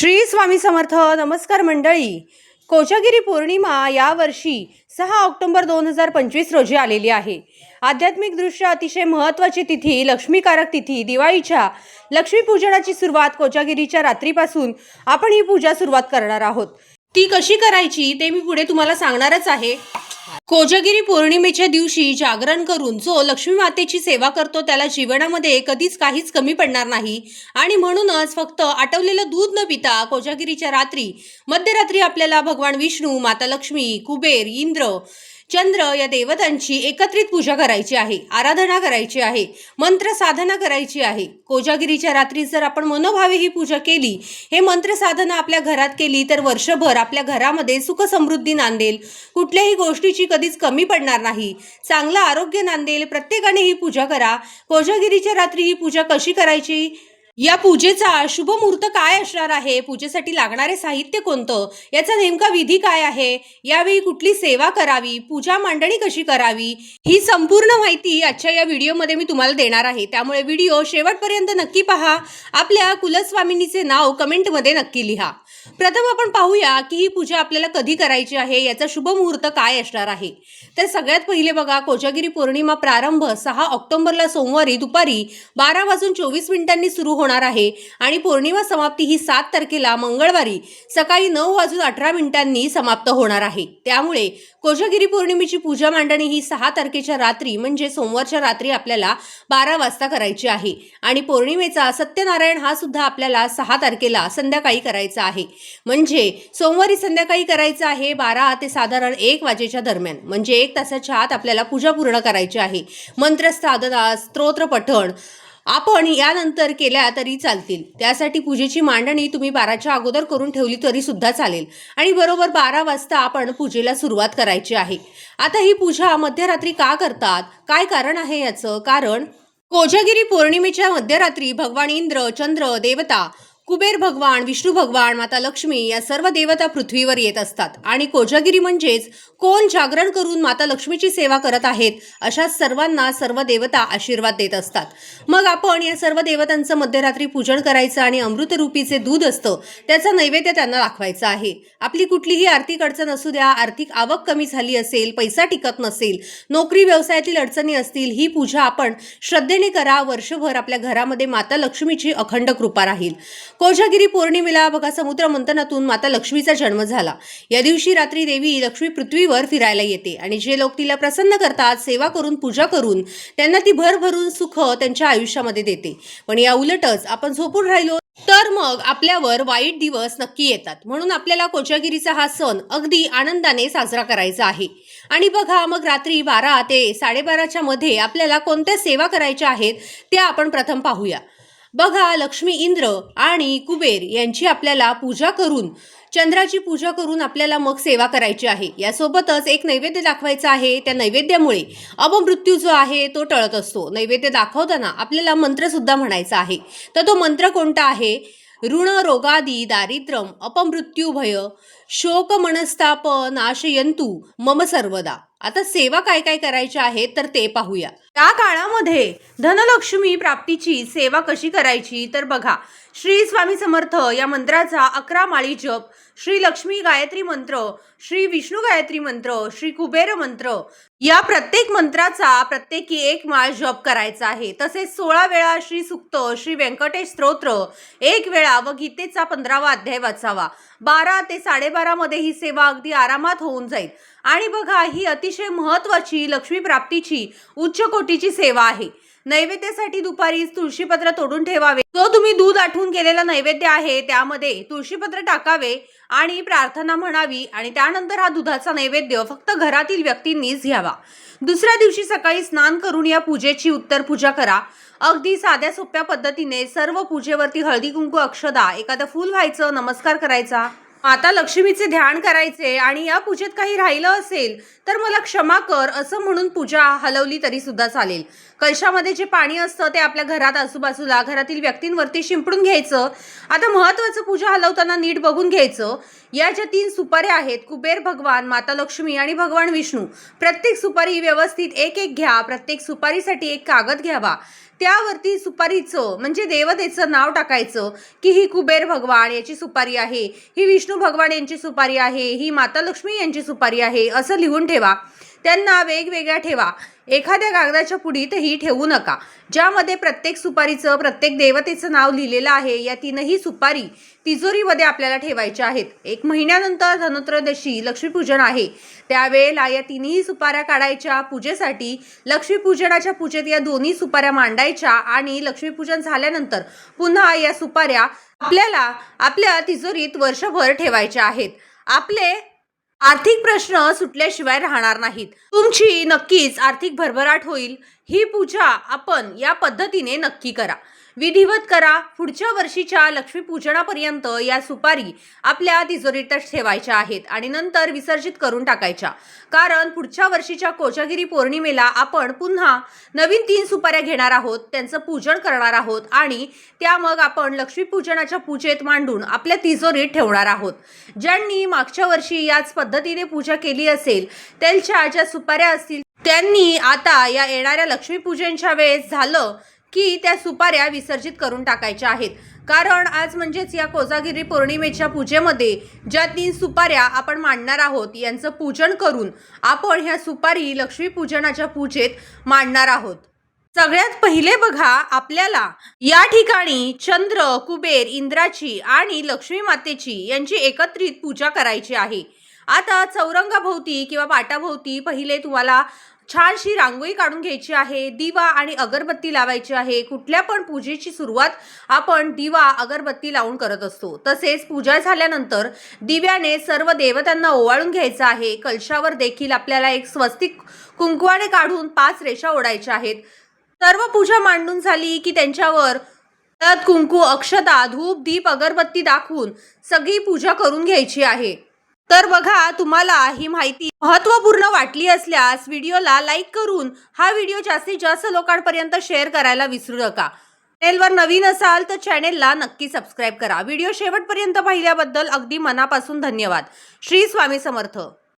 श्री स्वामी समर्थ नमस्कार मंडळी. कोजागिरी पौर्णिमा यावर्षी सहा ऑक्टोबर दोन हजार पंचवीस रोजी आलेली आहे. आध्यात्मिकदृष्ट्या अतिशय महत्त्वाची तिथी लक्ष्मीकारक तिथी दिवाळीच्या लक्ष्मीपूजनाची सुरुवात कोजागिरीच्या रात्रीपासून आपण ही पूजा सुरुवात करणार आहोत. ती कशी करायची ते मी पुढे तुम्हाला सांगणारच आहे. कोजागिरी पौर्णिमेच्या दिवशी जागरण करून जो लक्ष्मी मातेची सेवा करतो त्याला जीवनामध्ये कधीच काहीच कमी पडणार नाही. आणि म्हणूनच फक्त आटवलेलं दूध न पिता कोजागिरीच्या रात्री मध्यरात्री आपल्याला भगवान विष्णू माता लक्ष्मी कुबेर इंद्र चंद्र या देवतांची एकत्रित पूजा करायची आहे आराधना करायची आहे मंत्र साधना करायची आहे. कोजागिरीच्या रात्री जर आपण मनोभावे ही पूजा केली हे मंत्र साधना आपल्या घरात केली तर वर्षभर आपल्या घरामध्ये सुख समृद्धी नांदेल. कुठल्याही गोष्टीची कधीच कमी पडणार नाही. चांगलं आरोग्य नांदेल. प्रत्येकाने ही पूजा करा. कोजागिरीच्या रात्री ही पूजा कशी करायची? या पूजेचा शुभ मुहूर्त काय असणार आहे? पूजेसाठी लागणारे साहित्य कोणतं? याचा नेमका विधी काय आहे? यावेळी कुठली सेवा करावी? पूजा मांडणी कशी करावी? ही संपूर्ण माहिती आजच्या या व्हिडिओमध्ये मी तुम्हाला देणार आहे. त्यामुळे व्हिडिओ शेवटपर्यंत नक्की पहा. आपल्या कुलस्वामिनीचे नाव कमेंटमध्ये नक्की लिहा. प्रथम आपण पाहूया की ही पूजा आपल्याला कधी करायची आहे? याचा शुभ मुहूर्त काय असणार आहे? तर सगळ्यात पहिले बघा कोजागिरी पौर्णिमा प्रारंभ सहा ऑक्टोबरला सोमवारी दुपारी बारा वाजून चोवीस मिनिटांनी सुरू होणार आहे. आणि पौर्णिमा समाप्ती ही सात तारखेला मंगळवारी सकाळी नऊ वाजून अठरा मिनिटांनी समाप्त होणार आहे. त्यामुळे कोजागिरी पौर्णिमेची पूजा मांडणी ही सहा तारखेच्या रात्री म्हणजे सोमवारच्या रात्री आपल्याला बारा वाजता करायची आहे. आणि पौर्णिमेचा सत्यनारायण हा सुद्धा आपल्याला सहा तारखेला संध्याकाळी करायचा आहे. म्हणजे सोमवारी संध्याकाळी करायचं आहे बारा ते साधारण एक वाजेच्या दरम्यान. म्हणजे एक तासाच्या आत आपल्याला पूजा पूर्ण करायची आहे. मंत्रसाधना स्तोत्र पठण आपण यानंतर केल्या तरी चालतील. त्यासाठी पूजेची मांडणी तुम्ही बाराच्या अगोदर करून ठेवली तरी सुद्धा चालेल. आणि बरोबर बारा वाजता आपण पूजेला सुरुवात करायची आहे. आता ही पूजा मध्यरात्री का करतात? काय कारण आहे याचं? कारण कोजागिरी पौर्णिमेच्या मध्यरात्री भगवान इंद्र चंद्र देवता कुबेर भगवान विष्णू भगवान माता लक्ष्मी या सर्व देवता पृथ्वीवर येत असतात. आणि कोजागिरी म्हणजेच कोण जागरण करून माता लक्ष्मीची सेवा करत आहेत अशा सर्वांना सर्व देवता आशीर्वाद देत असतात. मग आपण या सर्व देवतांचं मध्यरात्री पूजन करायचं आणि अमृतरूपीचे दूध असतं त्याचा नैवेद्य त्यांना दाखवायचा आहे. आपली कुठलीही आर्थिक अडचण असू द्या आर्थिक आवक कमी झाली असेल पैसा टिकत नसेल नोकरी व्यवसायातील अडचणी असतील ही पूजा आपण श्रद्धेने करा वर्षभर आपल्या घरामध्ये माता लक्ष्मीची अखंड कृपा राहील. कोजागिरी पौर्णिमेला बघा समुद्र मंथनातून माता लक्ष्मीचा जन्म झाला. या दिवशी रात्री देवी लक्ष्मी पृथ्वीवर फिरायला येते आणि जे लोक तिला प्रसन्न करतात सेवा करून पूजा करून त्यांना ती भरभरून सुख त्यांच्या आयुष्यामध्ये देते. पण या उलटच आपण झोपून राहिलो तर मग आपल्यावर वाईट दिवस नक्की येतात. म्हणून आपल्याला कोजागिरीचा हा सण अगदी आनंदाने साजरा करायचा आहे. आणि बघा मग रात्री बारा ते साडेबाराच्या मध्ये आपल्याला कोणत्या सेवा करायच्या आहेत त्या आपण प्रथम पाहूया. बघा लक्ष्मी इंद्र आणि कुबेर यांची आपल्याला पूजा करून चंद्राची पूजा करून आपल्याला मग सेवा करायची आहे. यासोबतच एक नैवेद्य दाखवायचा आहे. त्या नैवेद्यामुळे अपमृत्यू जो आहे तो टळत असतो. नैवेद्य दाखवताना आपल्याला मंत्रसुद्धा म्हणायचा आहे. तर तो मंत्र कोणता आहे? ऋण रोगादी दारिद्र्यम अपमृत्यू भय शोक मनस्ताप नाशयंतु मम सर्वदा. आता सेवा काय काय करायच्या आहेत तर ते पाहूया. त्या काळामध्ये धनलक्ष्मी प्राप्तीची सेवा कशी करायची तर बघा श्री स्वामी समर्थ या मंत्राचा अकरा माळी जप श्री लक्ष्मी गायत्री मंत्र श्री विष्णू गायत्री मंत्र श्री कुबेर मंत्र या प्रत्येक मंत्राचा प्रत्येकी एक माळ जप करायचा आहे. तसेच सोळा वेळा श्री सुक्त श्री व्यंकटेश स्तोत्र एक वेळा व गीतेचा पंधरावा अध्याय वाचावा. बारा ते साडेबारा मध्ये ही सेवा अगदी आरामात होऊन जाईल. आणि बघा ही अतिशय महत्वाची लक्ष्मी प्राप्तीची उच्च कोटीची सेवा आहे. नैवेद्यासाठी दुपारी तुळशीपत्र तोडून ठेवावे. जो तुम्ही दूध आठवून केलेला नैवेद्य आहे त्यामध्ये तुळशीपत्र टाकावे आणि प्रार्थना म्हणावी आणि त्यानंतर हा दुधाचा नैवेद्य फक्त घरातील व्यक्तींनीच घ्यावा. दुसऱ्या दिवशी सकाळी स्नान करून या पूजेची उत्तर पूजा करा. अगदी साध्या सोप्या पद्धतीने सर्व पूजेवरती हळदी कुंकू अक्षदा एखादं फूल व्हायचं नमस्कार करायचा. आता लक्ष्मीचे ध्यान करायचे आणि या पूजेत काही राहिलं असेल तर मला क्षमा कर असं म्हणून पूजा हलवली तरी सुद्धा चालेल. कलशामध्ये जे पाणी असतं ते आपल्या घरात आजूबाजूला घरातील व्यक्तींवरती शिंपडून घ्यायचं. आता महत्त्वाचं पूजा हलवताना नीट बघून घ्यायचं. या ज्या तीन सुपाऱ्या आहेत कुबेर भगवान माता लक्ष्मी आणि भगवान विष्णू प्रत्येक सुपारी व्यवस्थित एक एक घ्या प्रत्येक सुपारीसाठी एक कागद घ्यावा. त्यावरती सुपारीचं म्हणजे देवतेचं नाव टाकायचं की ही कुबेर भगवान याची सुपारी आहे ही विष्णू भगवान यांची सुपारी आहे ही माता लक्ष्मी यांची सुपारी आहे असं लिहून ठेवा. त्यांना वेगवेगळ्या ठेवा. एखाद्या कागदाच्या पुढीतही ठेवू नका. ज्यामध्ये प्रत्येक सुपारीचं प्रत्येक देवतेचं नाव लिहिलेलं आहे या तीनही सुपारी तिजोरीमध्ये आपल्याला ठेवायच्या आहेत. एक महिन्यानंतर धनत्रयोदशी लक्ष्मीपूजन आहे. त्यावेळेला या तिन्ही सुपाऱ्या काढायच्या पूजेसाठी लक्ष्मीपूजनाच्या पूजेत या दोन्ही सुपाऱ्या मांडायच्या आणि लक्ष्मीपूजन झाल्यानंतर पुन्हा या सुपाऱ्या आपल्याला आपल्या तिजोरीत वर्षभर ठेवायच्या आहेत. आपले आर्थिक प्रश्न सुटल्याशिवाय राहणार नाहीत. तुमची नक्कीच आर्थिक भरभराट होईल. ही पूजा आपण या पद्धतीने नक्की करा. विधिवत करा. पुढच्या वर्षीच्या लक्ष्मीपूजनापर्यंत या सुपारी आपल्या तिजोरीतच ठेवायच्या आहेत आणि नंतर विसर्जित करून टाकायच्या. कारण पुढच्या वर्षीच्या कोजागिरी पौर्णिमेला आपण पुन्हा नवीन तीन सुपाऱ्या घेणार आहोत त्यांचं पूजन करणार आहोत आणि त्या मग आपण लक्ष्मीपूजनाच्या पूजेत मांडून आपल्या तिजोरीत ठेवणार आहोत. ज्यांनी मागच्या वर्षी याच पद्धतीने पूजा केली असेल त्यांच्या ज्या सुपाऱ्या असतील त्यांनी आता या येणाऱ्या लक्ष्मीपूजनच्या वेळेस झालं की त्या सुपाऱ्या विसर्जित करून टाकायच्या आहेत. कारण आज म्हणजेच या कोजागिरी पौर्णिमेच्या पूजेमध्ये ज्या तीन सुपाऱ्या आपण मांडणार आहोत यांचं पूजन करून आपण ह्या सुपारी लक्ष्मीपूजनाच्या पूजेत मांडणार आहोत. सगळ्यात पहिले बघा आपल्याला या ठिकाणी चंद्र कुबेर इंद्राची आणि लक्ष्मी मातेची यांची एकत्रित पूजा करायची आहे. आता चौरंगाभोवती किंवा पाटाभोवती पहिले तुम्हाला छानशी रांगोळी काढून घ्यायची आहे दिवा आणि अगरबत्ती लावायची आहे. कुठल्या पण पूजेची सुरुवात आपण दिवा अगरबत्ती लावून करत असतो. तसेच पूजा झाल्यानंतर दिव्याने सर्व देवतांना ओवाळून घ्यायचं आहे. कलशावर देखील आपल्याला एक स्वस्तिक कुंकवाने काढून पाच रेषा ओढायच्या आहेत. सर्व पूजा मांडून झाली की त्यांच्यावर हळद कुंकू अक्षता धूप दीप अगरबत्ती दाखवून सगळी पूजा करून घ्यायची आहे. तर बघा तुम्हाला ही माहिती महत्त्वपूर्ण वाटली असल्यास व्हिडिओला लाईक करून हा व्हिडिओ जास्तीत जास्त लोकांपर्यंत शेअर करायला विसरू नका. चॅनेलवर नवीन असाल तर चॅनेलला नक्की सबस्क्राईब करा. व्हिडिओ शेवटपर्यंत पाहिल्याबद्दल अगदी मनापासून धन्यवाद. श्री स्वामी समर्थ.